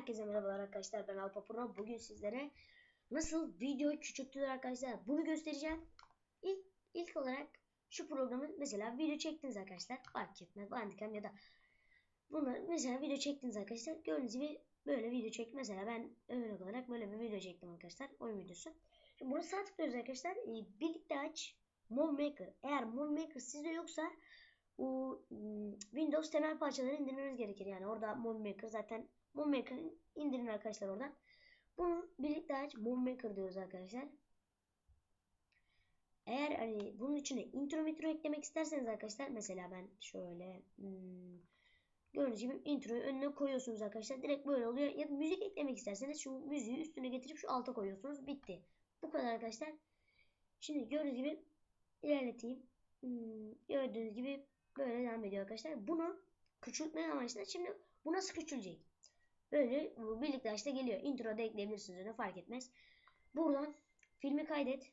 Herkese merhabalar arkadaşlar ben Alpa Pro. Bugün sizlere nasıl video küçültülür arkadaşlar bunu göstereceğim. İlk, ilk olarak şu programı mesela video çektiniz arkadaşlar. Fark etmez Bandicam ya da bunları mesela video çektiniz arkadaşlar. Gördüğünüz gibi böyle video çek. Mesela ben örnek olarak böyle bir video çektim arkadaşlar. Oyun videosu. Şimdi bunu sağ tıklıyoruz arkadaşlar. Ee, birlikte aç. Movie Maker. Eğer Movie Maker sizde yoksa o ım, Windows temel parçalarını indirmeniz gerekir. Yani orada Movie zaten Movie indirin arkadaşlar oradan. Bunu birlikte aç Movie diyoruz arkadaşlar. Eğer hani bunun içine intro metro eklemek isterseniz arkadaşlar mesela ben şöyle hmm, gördüğünüz gibi introyu önüne koyuyorsunuz arkadaşlar. Direkt böyle oluyor. Ya da müzik eklemek isterseniz şu müziği üstüne getirip şu alta koyuyorsunuz. Bitti. Bu kadar arkadaşlar. Şimdi gördüğünüz gibi ilerleteyim. Hmm, gördüğünüz gibi böyle devam ediyor arkadaşlar. Bunu küçültme amaçlı şimdi bu nasıl küçülecek? Böyle bu birlikte işte geliyor. Intro da ekleyebilirsiniz öyle fark etmez. Buradan filmi kaydet.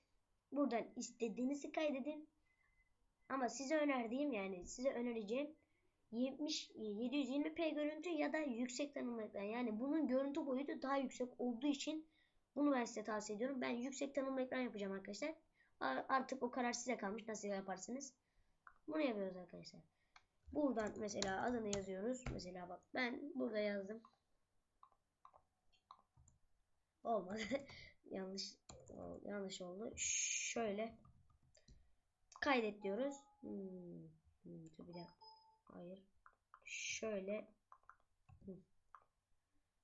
Buradan istediğinizi kaydedin. Ama size önerdiğim yani size önereceğim 70 720p görüntü ya da yüksek tanımlı ekran. Yani bunun görüntü boyutu daha yüksek olduğu için bunu ben size tavsiye ediyorum. Ben yüksek tanımlı ekran yapacağım arkadaşlar. Artık o karar size kalmış. Nasıl yaparsınız? Bunu yapıyoruz arkadaşlar. Buradan mesela adını yazıyoruz. Mesela bak ben burada yazdım. Olmadı. yanlış yanlış oldu. Şöyle kaydet diyoruz. Hmm. Hmm, bir dakika. Hayır. Şöyle hmm.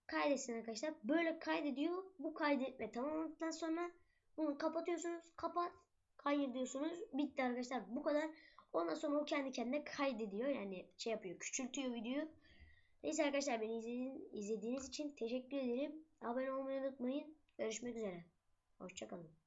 kaydetsin arkadaşlar. Böyle kaydediyor. Bu kaydetme tamamladıktan sonra bunu kapatıyorsunuz. Kapat. Hayır diyorsunuz. Bitti arkadaşlar. Bu kadar. Ondan sonra o kendi kendine kaydediyor. Yani şey yapıyor. Küçültüyor videoyu. Neyse arkadaşlar beni izlediğiniz için teşekkür ederim. Abone olmayı unutmayın. Görüşmek üzere. Hoşçakalın.